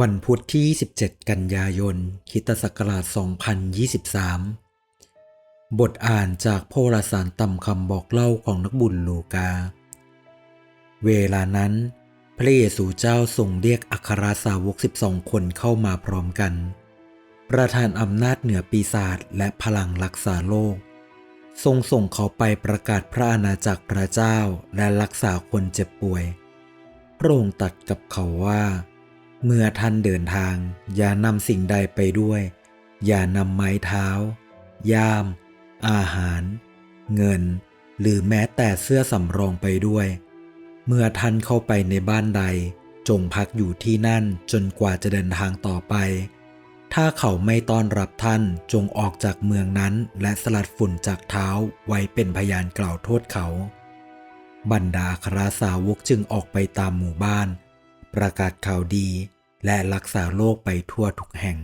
วันพุธที่17กันยายนคิตศักราช 2023 บทอ่านจากโพระวรสารตำคำบอกเล่าของนักบุญลูกา เวลานั้น พระเยซูเจ้าทรงเรียกอัครสาวก 12 คนเข้ามาพร้อมกัน ประทานอำนาจเหนือปีศาจและพลังรักษาโลก ทรงส่งเขาไปประกาศพระอาณาจักรพระเจ้าและรักษาคนเจ็บป่วย พระองค์ตัดกับเขาว่า เมื่อท่านเดินทาง อย่านำสิ่งใดไปด้วย อย่านำไม้เท้า ย่าม อาหาร เงิน หรือแม้แต่เสื้อสำรองไปด้วย เมื่อท่านเข้าไปในบ้านใด จงพักอยู่ที่นั่นจนกว่าจะเดินทางต่อไป ถ้าเขาไม่ต้อนรับท่านจงออกจากเมืองนั้น และสลัดฝุ่นจากเท้าไว้เป็นพยานกล่าวโทษเขา บรรดาคราสาวกจึงออกไปตามหมู่บ้าน ประกาศข่าวดีและรักษาโรคไปทั่วทุกแห่ง